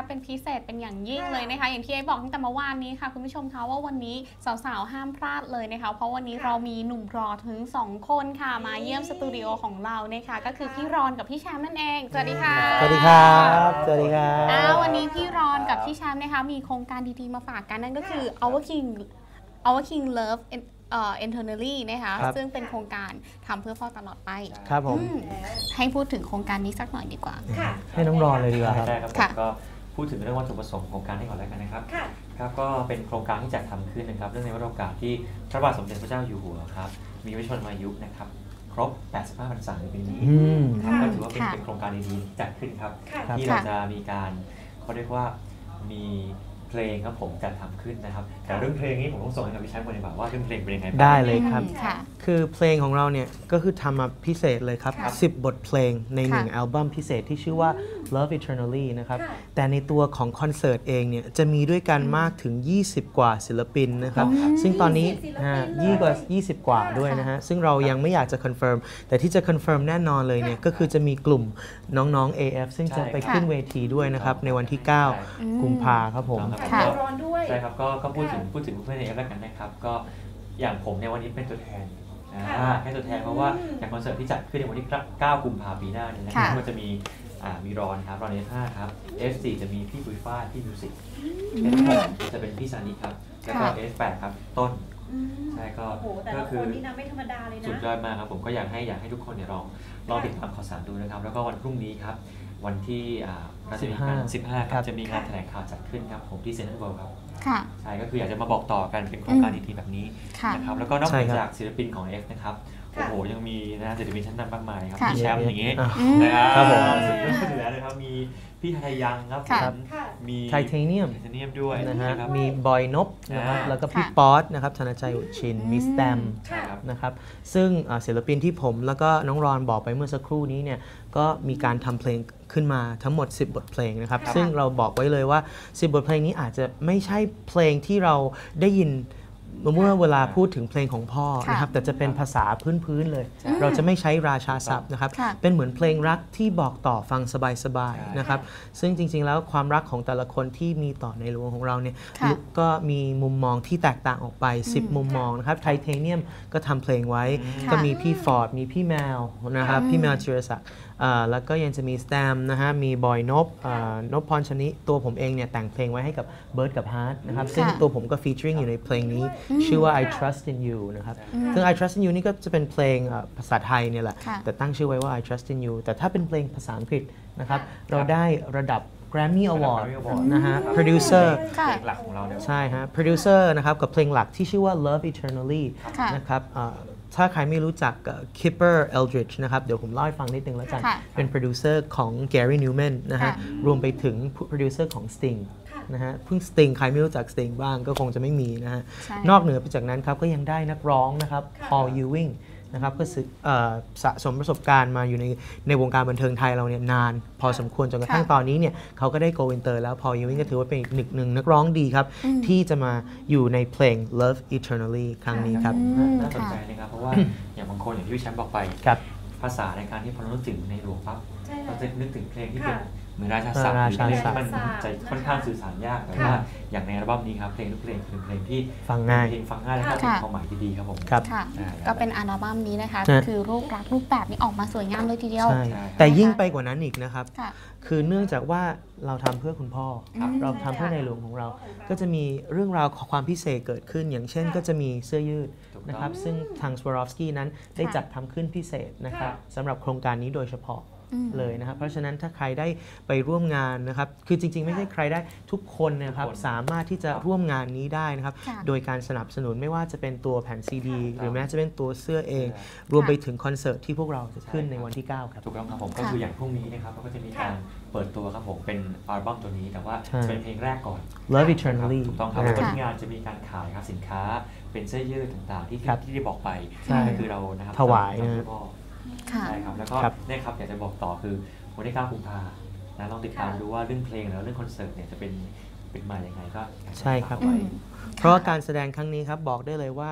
นะคะเป็นพิเศษเป็นอย่างยิ่งเลยนะคะ อย่างที่ไอ้บอกตั้งแต่เมื่อวานนี้ค่ะคุณผู้ชมคะว่าวันนี้สาวๆห้ามพลาดเลยนะคะเพราะวันนี้ค่ะเรามีหนุ่มรอถึง 2 คนค่ะมาเยี่ยมสตูดิโอของเรานะคะก็คือพี่รอนกับพี่แชมป์นั่นเองสวัสดีค่ะสวัสดีครับสวัสดีครับอ้าววันนี้พี่รอนกับพี่แชมป์นะคะมีโครงการดีๆมาฝากกันนั่นก็คือ Our King Our King Love เอ่อ internally นะคะครับซึ่งเป็นโครงการทำเพื่อพ่อตลอดไป ครับผมอืมให้พูดถึงโครงการนี้สักหน่อยดีกว่า ค่ะ ให้น้องรอนเลยดีกว่าครับได้ครับผค่ะมก็ พูดถึงเรื่องวัตถุประสงค์ของโครงการให้ก่อนแล้วกันนะครับค่ะครับก็เป็นโครงการที่จัดทำขึ้นนะครับเรื่องในวาระโอกาสที่พระบาทสมเด็จพระเจ้าอยู่หัวครับมีวิชนมายุนะครับครบ 85พรรษาในปีนี้อืมครับค่ะก็ถือว่าเป็นค่ะเป็นโครงการดีๆที่จัดขึ้นครับค่ะครับ ที่เราจะมีการเขาเรียกว่ามี เพลงครับผมจัดทำขึ้นนะครับแต่เรื่องเพลงนี้ผมต้องส่งให้กับพี่แชมป์ก่อนดีกว่าว่าเรื่องเพลงเป็นยังไงบ้างได้เลยครับอืมค่ะคือเพลงของเราเนี่ยก็คือทำมาพิเศษเลยครับค่ะ10 บทเพลงในหนึ่งค่ะอัลบั้มพิเศษที่ชื่อว่า Love Eternally นะครับค่ะแต่ในตัวของคอนเสิร์ตเองเนี่ยจะมีด้วยกันมากถึง 20 กว่าศิลปินนะครับอืมซึ่งตอนนี้20ศิลปินอ่าเลยยี่กว่า 20 กว่าด้วยนะฮะซึ่งเรายังไม่อยากจะคอนเฟิร์มแต่ที่จะคอนเฟิร์มแน่นอนเลยเนี่ยก็คือจะมีกลุ่มน้องๆ AF ซึ่งจะไปขึ้นเวทีด้วยนะครับในวันที่ 9 กุมภาครับผมครับค่ะก็ร้อนด้วยใช่ครับก็ก็พูดถึงค่ะพูดถึงเพื่อนในเอฟแล้วกันนะครับก็อย่างผมในยวันนี้เป็นตัวแทนอ่าค่ะแค่ตัวแทนเพราะว่าอืมอย่างคอนเสิร์ตที่จัดขึ้นในวันที่ 9 กุมภาพันธ์ปีหน้าเนี่ยนะครับค่ะก็จะมีอ่ามีรอนครับรอนเอฟห้าครับ F4 จะมีพี่ปุ้ยฟ้าพี่มิวสิก F6 จะเป็นพี่ซานิครับ แล้วก็ค่ะ F8 ครับต้นอืม ใช่ก็โอ้โหแต่ก็ละคืคอนนี่นะไม่ธรรมดาเลยนะสุดยอดมากครับผมก็อยากให้อยากให้ทุกคนเนี่ยลองลองติดตามข่าวสารดูนะครับ แล้วก็วันพรุ่งนี้ครับ วันที่อ่าเราจะมีการ15 15คครัรับบจะมีงานแถลงข่าวจัดขึ้นครับผมที่เซ็นทรัลเวิลด์ครับค่ะใช่ก็คืออยากจะมาบอกต่อกันเป็นโครงการดีๆแบบนี้ค่ะนะครับแล้วก็นอกใช่ครับจากศิลปินของ F นะครับค่ะ โอ้โหยังมีนะศิลปินชั้นนำมากมายครับค่ะมีแชมป์อย่างงี้อะอืมนะครับครับผมสุดยอดอยู่แล้วนะครับมีพี่ไทยยังครับผค่ะมค่ะมีไทเทเนียมไทเทเนียมด้วยนะฮะครับมีบอยนบนะครับอ่าแล้วก็พี่ค่ะป๊อตนะครับธนชัยอุชินมีสแตมใช่ครับนะครับซึ่งอ่าศิลปินที่ผมแล้วก็น้องรอนบอกไปเมื่อสักครู่นี้เนี่ยก็มีการทำเพลงขึ้นมาทั้งหมด 10 บทเพลงนะครับค่ะซึ่งเราบอกไว้เลยว่า 10 บทเพลงนี้อาจจะไม่ใช่เพลงที่เราได้ยิน เมื่อเวลาพูดถึงเพลงของพ่อค่ะนะครับแต่จะเป็นภาษาพื้นๆเลย เราจะไม่ใช้ราชาศัพท์นะครับค่ะเป็นเหมือนเพลงรักที่บอกต่อฟังสบายใช่ๆนะครับซึ่งจริงๆแล้วความรักของแต่ละคนที่มีต่อในหลวงของเราเนี่ยค่ะก็มีมุมมองที่แตกต่างออกไปอืม10 มุมมองนะครับไทเทเนียมก็ทำเพลงไว้ค่ะก็มีพี่ฟอร์ดมีพี่แมวนะครับอืมพี่แมวจิรศักดิ์อ่า แล้วก็ยังจะมีสแตมนะฮะ มีบอยนบอ่านบพรชนิ ตัวผมเองเนี่ยแต่งเพลงไว้ให้กับเบิร์ดกับฮาร์ดนะครับ ซึ่งค่ะตัวผมก็ฟีเจอริงอยู่ในเพลงนี้ ชื่อว่า I Trust in You นะครับ ซึ่ง I Trust in You นี่ก็จะเป็นเพลงอ่าภาษาไทยเนี่ยแหละค่ะแต่ตั้งชื่อไว้ว่า I Trust in You แต่ถ้าเป็นเพลงภาษาอังกฤษนะครับค่ะเราได้ระดับ Grammy Award Grammy Award นะฮะ producer ค่ะเพลงหลักของเราเนี่ยใช่ฮะ producer นะครับกับเพลงหลักที่ชื่อว่า Love Eternally ค่ะนะครับเอ่อ ถ้าใครไม่รู้จักเอ่อ Kipper Eldridge นะครับ เดี๋ยวผมเล่าให้ฟังนิดนึงแล้วกันค่ะเป็น producer ของ Gary Newman นะฮะค่ะรวมไปถึง producer ของ Sting ค่ะนะฮะเพิ่ง Sting ใครไม่รู้จัก Sting บ้างก็คงจะไม่มีนะฮะใช่นอกเหนือไปจากนั้นครับ ก็ยังได้นักร้องนะครับค่ะ Paul Ewing นะครับก็สึกเอ่อสะสมประสบการณ์มาอยู่ในในวงการบันเทิงไทยเราเนี่ยนาน พอสมควรจนกระทั่งค่ะตอนนี้เนี่ยเขาก็ได้ go inter แล้ว Paul Ewing ก็ถือว่าเป็นอีกหนึ่งหนึ่งนักร้องดีครับอืมที่จะมาอยู่ในเพลง Love Eternally ครั้งนี้ครับอืมน่าสนค่ะใจนะครับ เพราะว่าอย่างบางคนอย่างที่พี่แชมป์บอกไปครับภาษาในการที่พอเรานึกถึงในหลวงปั๊บใช่เราค่ะจะนึกถึงเพลงที่เป็นค่ะเห มือนราชาศัพท์หรารือชาเพลงศัพท์ที่มันราชาศัพท์จะค่อนข้างสื่อสารยากแต่ค่ะว่าอย่างในอัลบั้มนี้ครับเพลงทุกเพลงเป็นเพลงที่ฟังง่ายเพลงฟังง่ายและก็ค่ะมีความหมายที่ดีครับผมครับค่ะใช่ก็เป็นอัลบั้มนี้นะคะใช่คือรูปลักษณ์รูปแบบนี้ออกมาสวยงามเลยทีเดียวใช่ใช่ครับแต่ยิ่งไปกว่านั้นอีกนะครับค่ะคือเนื่องจากว่าเราทำเพื่อคุณพ่ออมเราทำเพื่อในหลวงของเรา ก็จะมีเรื่องราวของความพิเศษเกิดขึ้น อย่างเช่น ก็จะมีเสื้อยืดถูกต้องนะครับซึ่งทาง Swarovski นั้นได้ค่ะจัดทำขึ้นพิเศษนะครับค่ะสำหรับโครงการนี้โดยเฉพาะอืม เลยนะครับเพราะฉะนั้นถ้าใครได้ไปร่วมงานนะครับคือจริง ๆ ไม่ใช่ใครได้ทุกคนนะครับทุกคนสามารถที่จะร่วมงานนี้ได้นะครับค่ะโดยการสนับสนุนไม่ว่าจะเป็นตัวแผ่นซีดีค่ะหรือแม้จะเป็นตัวเสื้อเองใช่รวมไปถึงคอนเสิร์ตที่พวกเราจะขึ้นใช่ในครับวันที่ 9 ครับถูกต้องครับผมค่ะก็คืออย่างพรุ่งนี้นะครับเราก็จะมีการเปิดตัวครับผมเป็นอัลบั้มตัวนี้แต่ว่าใช่จะเป็นเพลงแรกก่อน Love ครับ Eternally ถูกต้องครับนะแล้วก็ฮะที่งานจะมีการขายครับสินค้าเป็นเสื้อยืดต่างๆ ที่ครับที่ได้บอกไปใช่ก็คือเรานะครับถวายทำนะเพื่อพ่อ ค่ะ ใช่ครับ แล้วก็ครับเนี่ยครับอยากจะบอกต่อคือวันที่9กุมภานะลองติดตามดูว่าเรื่องเพลงแล้วเรื่องคอนเสิร์ตเนี่ยจะเป็นเป็นมาอย่างไงก็อยากจะใช่ครับ ฝากไว้อืมเพราะว่าการแสดงครั้งนี้ครับ บอกได้เลยว่า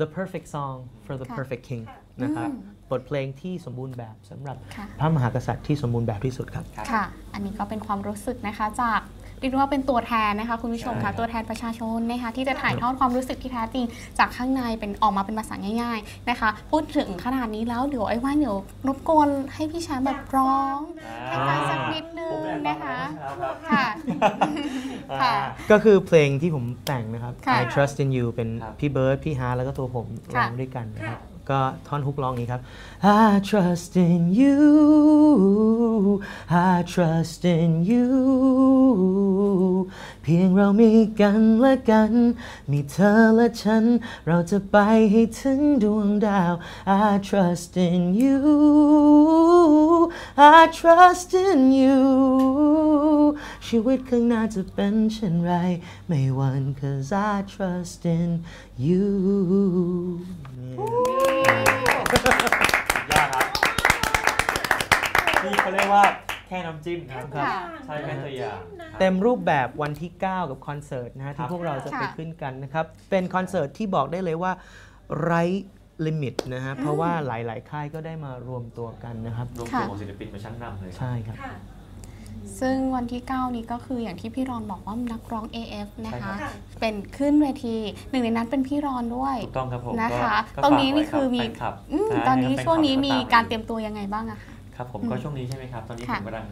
the perfect song for the ค่ะ perfect king ค่ะนะครับอืมบทเพลงที่สมบูรณ์แบบสำหรับค่ะ พระมหากษัตริย์ที่สมบูรณ์แบบที่สุดครับครับค่ะ อันนี้ก็เป็นความรู้สึกนะคะจาก เรียกได้ว่าเป็นตัวแทนนะคะคุณผู้ชมใช่ครัค่ะบตัวแทนประชาชนนะคะที่จะถ่ายทอดความรู้สึกที่แท้จริง จากข้างในเป็นออกมาเป็นภาษาง่าย ๆนะคะ พูดถึงขนาดนี้แล้วเดี๋ยวไอ้ว่าเดี๋ยวรบกวนให้พี่แชมป์แบบร้องให้ฟังสักนิดนึงผมอยากฟันะคะรับค่ะค่ะก็คือเพลงที่ผมแต่งนะครับค่ะ I Trust in You เป็นครับพี่เบิร์ดพี่ฮาร์ทแล้วก็ตัวผมร้ค่ะองด้วยกันนะครับค่ะ ก็ท่อนฮุกร้องอย่างนี้ครับ I trust in you I trust in you เพียงเรามีกันและกัน มีเธอและฉัน เราจะไปให้ถึงดวงดาว I trust in you I trust in you ชีวิตข้างหน้าจะเป็นเช่นไร ไม่หวัน cause I trust in you ยากครับนี่เขาเรียกว่า แค่น้ำจิ้มครับค่ะใช่แค่ตัวอย่างเต็มรูปแบบวันที่ 9 กับคอนเสิร์ตนะฮะครัที่บพวกเราจะไปค่ะขึ้นกันนะครับ เป็นคอนเสิร์ตที่บอกได้เลยว่าไร้ลิมิตนะฮะ เพราะว่าหลาย ๆ ค่ายก็ได้มารวมตัวกันนะครับ รวมค่ะตัวของศิลปินมาชั้นนำเลย ใช่ครับค่ะซึ่งวันที่ 9 นี้ก็คืออย่างที่พี่รอนบอกว่านักร้อง AF นะใช่ครัคะบค่ะเป็นขึ้นเวทีหนึ่งในนั้นเป็นพี่รอนด้วยถูกต้องครับผมนะคะก็ตรงนี้ฝากไว้นี่คือมีแฟนลับอืมะตอนนี้ให้แฟช่วงนี้คลับมีตการเตรียมตัวยังไงบ้างอะคะ ครับผมอืมก็ช่วงนี้ใช่ไหมครับ ตอนนี้ผค่ะมกำลัง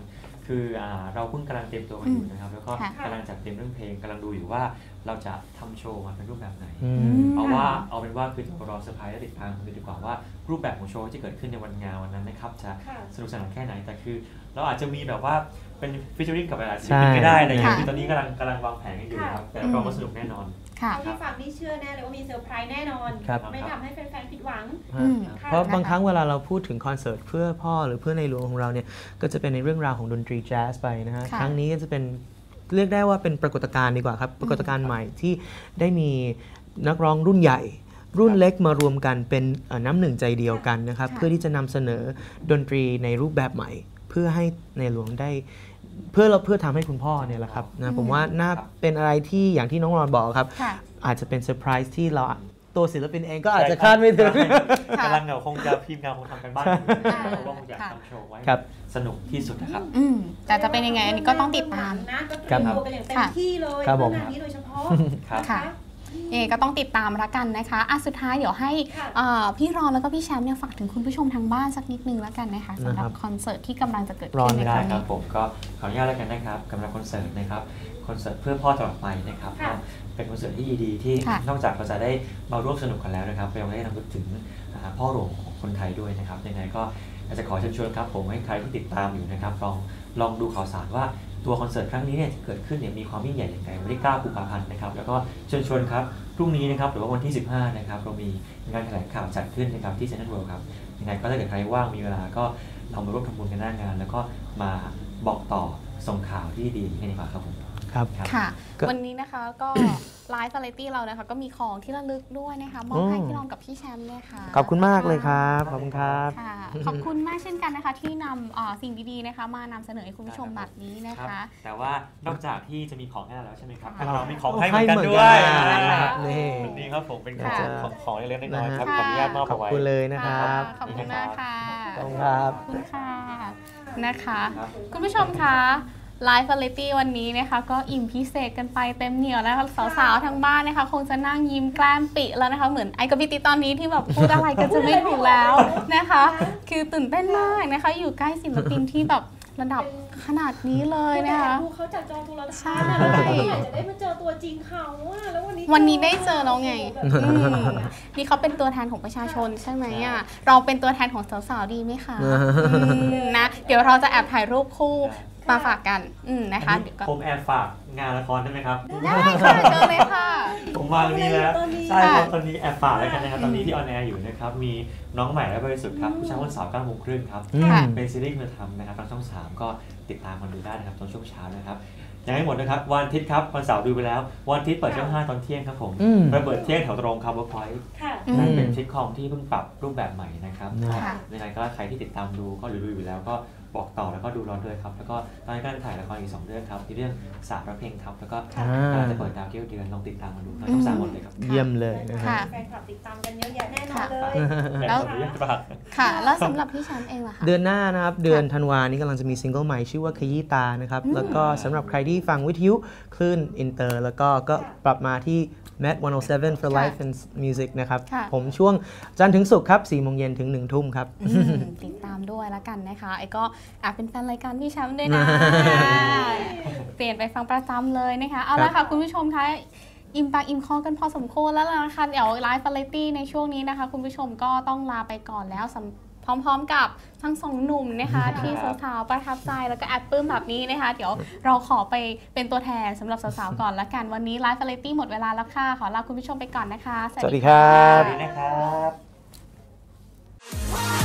คืออ่าเราเพิ่งกำลังเตรียมตัวกันอยู่นะครับ แล้วก็ค่ะกำลังจัดเตรียมเรื่องเพลงกำลังดูอยู่ว่าเราจะทำโชว์มาเป็นรูปแบบไหนอือืมมเอาว่าเอาเป็นว่าคือรอเซอร์ไพรส์และติดตามกันดูดีกว่าว่ารูปแบบของโชว์ที่เกิดขึ้นในวันงานวันนั้นนะครับจะค่ะสนุกสนานแค่ไหนแต่คือ เราอาจจะมีแบบว่าเป็นฟิชเชอริงกับหลายๆศิลใช่ปินก็ได้อะไรอย่างเงี้ยค่ะคือตอนนี้กำลังกำลังวางแผนกันอยู่ครับแต่รับรองว่าสนุกแน่นอนค่ะ เอาที่ฟังนี่เชื่อแน่เลยว่ามีเซอร์ไพรส์แน่นอน ครับ ไม่ทำให้แฟนๆผิดหวังอืมค่ะเพราะบางนะคะครั้งเวลาเราพูดถึงคอนเสิร์ตเพื่อพ่อหรือเพื่อในหลวงของเราเนี่ยก็จะเป็นในเรื่องราวของดนตรีแจ๊สไปนะฮะค่ะ ครั้งนี้ก็จะเป็นเรียกได้ว่าเป็นปรากฏการณ์ดีกว่าครับ ปรากฏการณ์ใหม่ที่ได้มีนักร้องรุ่นใหญ่ รุ่นเล็กมารวมกันเป็นเอ่อน้ำหนึ่งใจเดียวกันนะครับค่ะเพื่อที่จะนำเสนอดนตรีในรูปแบบใหม่ เพื่อให้ในหลวงได้ เพื่อเราเพื่อทำให้คุณพ่อเนี่ยแหละครับนะผมว่าน่าเป็นอะไรที่อย่างที่น้องรอนบอกครับค่ะอาจจะเป็นเซอร์ไพรส์ที่เราตัวศิลปินเองก็อาจจะคาดไม่ถึงค่ะกำลังเงาคงจะพิมพ์งานคงทำกันบ้านอยู่นะครับเพราะว่าคงอยากทำโชว์ไว้ครับสนุกที่สุดนะครับอืมแต่จะเป็นยังไงอันนี้ก็ต้องติดตามนะก็เตรียมตัวกันอย่างเต็มที่เลยครับผมเพื่องานนี้โดยเฉพาะครับค่ะ ยังไงก็ต้องติดตามละกันนะคะอะสุดท้ายเดี๋ยวให้ค่ะเอ่อพี่รอนแล้วก็พี่แชมป์เนี่ยฝากถึงคุณผู้ชมทางบ้านสักนิดนึงแล้วกันนะคะสำหรับคอนเสิร์ตที่กำลังจะเกิดรอขึ้นนในไม่คได้รั้งครันี้บผมก็ขออนุญาตแล้วกันนะครับกำลังคอนเสิร์ตนะครับคอนเสิร์ตเพื่อพ่อตลอดไปนะครับค่ะก็เป็นคอนเสิร์ตที่ดีๆที่ค่ะนอกจากเราจะได้มาร่วมสนุกกันแล้วนะครับเรายังได้นำลึกถึงอ่าพ่อหลวงของคนไทยด้วยนะครับยังไงก็อยากจะขอเชิญชวนครับผมให้ใครที่ติดตามอยู่นะครับลองลองดูข่าวสารว่า ตัวคอนเสิร์ตครั้งนี้เนี่ยจะเกิดขึ้นเนี่ยมีความยิ่งใหญ่อย่างไรวันที่9กุมภาพันธ์นะครับแล้วก็เชิญชวนครับพรุ่งนี้นะครับหรือว่าวันที่ 15นะครับเรามีงานแถลงข่าวจัดขึ้นนะครับที่เซ็นทรัลเวิลด์ครับยังไงก็ถ้าเกิดใครว่างมีเวลาก็เรามาร่วมทำบุญกันหน้างาน แล้วก็มาบอกต่อส่งข่าวที่ดีให้ดีกว่าครับผม ครับครับค่ะก็วันนี้นะคะก็ไลฟ์ v าไรตี้เรานะคะก็มีของที่ระลึกด้วยนะคะมอบให้อืมพี่รอนกับพี่แชมป์เนี่ยค่ะขอบคุณมากเลยครับขอบคุณครับค่ะขอบคุณมากเช่นกันนะคะ ที่นำเอ่อสิ่งดีๆนะคะมานำเสนอให้คุณผู้ชมแบบนี้นะครัคะบแต่ว่านอกจากที่จะมีของให้เราแล้วใช่ไหมครับค่ะเรามีของให้เหมือนกันด้วยให้เหมือนกันนะครับนี่วันนี้ครับผมเป็นของค่ะของของเล็กๆน้อยๆครับค่ะขออนุญาตมอบขอบเอาไว้คุณเลยนะครับขอบคุณมากค่ะขอบคุณครับขอบคุณค่ะนะคะครับคุณผู้ชมคะ ไลฟ์ v าไรตี้วันนี้นะคะก็อิ่มพิเศษกันไปเต็มเหนียวแล้วนะคะสาวๆทางบ้านนะคะคงจะนั่งยิ้มแกล้มปิแล้วนะคะ เหมือนไอ้กับพี่ติตอนนี้ที่แบบพูดอะไรก็จะไม่ถูกแล้วนะคะ คือตื่นเต้นมากนะคะ อยู่ใกล้ศิลปินที่แบบระดับขนาดนี้เลยนะคะดูเขาจากจอโทรทัศน์ใช่นะแล้วก็อยากจะได้มาเจอตัวจริงเขาอะแล้ววันนี้วันนี้ได้เจอแล้วไงแบบอืมนี่เขาเป็นตัวแทนของประชาชนใช่ไหมอะเราเป็นตัวแทนของสาวๆดีไหมคะอืมนะเดี๋ยวเราจะแอบถ่ายรูปคู่ มาฝากกันอืมนะคะอันเดี๋นี้ยวก็ผมแอบฝากงานละครได้ไหมครับ ได้ค่ะเจอเลยค่ะ ผมมาวันนี้แล้วตอนนี้ใช่ครับค่ะตอนนี้แอบฝากแล้วกันนะครับตอนนี้ที่ออนแอร์อยู่นะครับมีน้องใหม่และบริสุทธิ์ครับผู้ชายวันเสาร์9โมงครึ่งครับอืมค่ะเป็นซีรีส์มาทำนะครับทางช่อง3ก็ติดตามกันดูได้นะครับตอนช่วงเช้านะครับยังไม่หมดนะครับวันอาทิตย์ครับวันเสาร์ดูไปแล้ว วันอาทิตย์เปิดช่อง5ตอนเที่ยงครับผมอืมระเบิดเที่ยงแถวตรงคาร์บอนพอยต์ค่ะอืมนั่นเป็นซิทคอมที่เพิ่งปรับรูปแบบใหม่นะครับนะค่ะยังไงก็ใครที่ติดตามดูก็หรือดูอยู่แล้วก็ บอกต่อแล้วก็ดูเราด้วยครับ แล้วก็ตอนนี้กำลังถ่ายละครอีกสองเรื่องครับมีเรื่องสาระเพลงครับแล้วก็อ่ากำลังจะเปิดดาวเกี้ยวเดือนลองติดตามมาดูทั้งสามหมดเลยครับเยี่ยมเลยนะฮะค่ะแฟนคลับติดตามกันเยอะแยะแน่นอนเลยแล้วขออนุญาตฝากค่ะ แล้วสำหรับพี่แชมป์เองล่ะคะเดือนหน้านะครับเดือนธันวานี้กำลังจะมีซิงเกิลใหม่ชื่อว่าขยี้ตานะครับแล้วก็สำหรับใครที่ฟังวิทยุคลื่นอินเตอร์ แล้วก็ก็ปรับมาที่ Met 107 for Life and Music นะครับค่ะผมช่วงจันทร์ถึงศุกร์ครับ4โมงเย็นถึง 1 ทุ่มครับอืมติดตามด้วยแล้วกันนะคะ ไอ้ก็แอบเป็นแฟนรายการพี่แชมป์ด้วยนะ เปลี่ยนไปฟังประจำเลยนะคะ เอาละค่ะ คุณผู้ชมคะอิ่มปากอิ่มคอกันพอสมควรแล้วล่ะนะคะเดี๋ยวไลฟ์ฟาไรตี้ในช่วงนี้นะคะ คุณผู้ชมก็ต้องลาไปก่อนแล้วสำ พร้อม ๆ กับทั้งสองหนุ่มนะคะที่สาวๆประทับใจแล้วก็แอดปลื้มแบบนี้นะคะ เดี๋ยวเราขอไปเป็นตัวแทนสำหรับสาวๆก่อนละกันวันนี้ไลฟ์ฟาเลตี้หมดเวลาแล้วค่ะ ขอลาคุณผู้ชมไปก่อนนะคะ สวัสดีครับสวัสดีนะครับ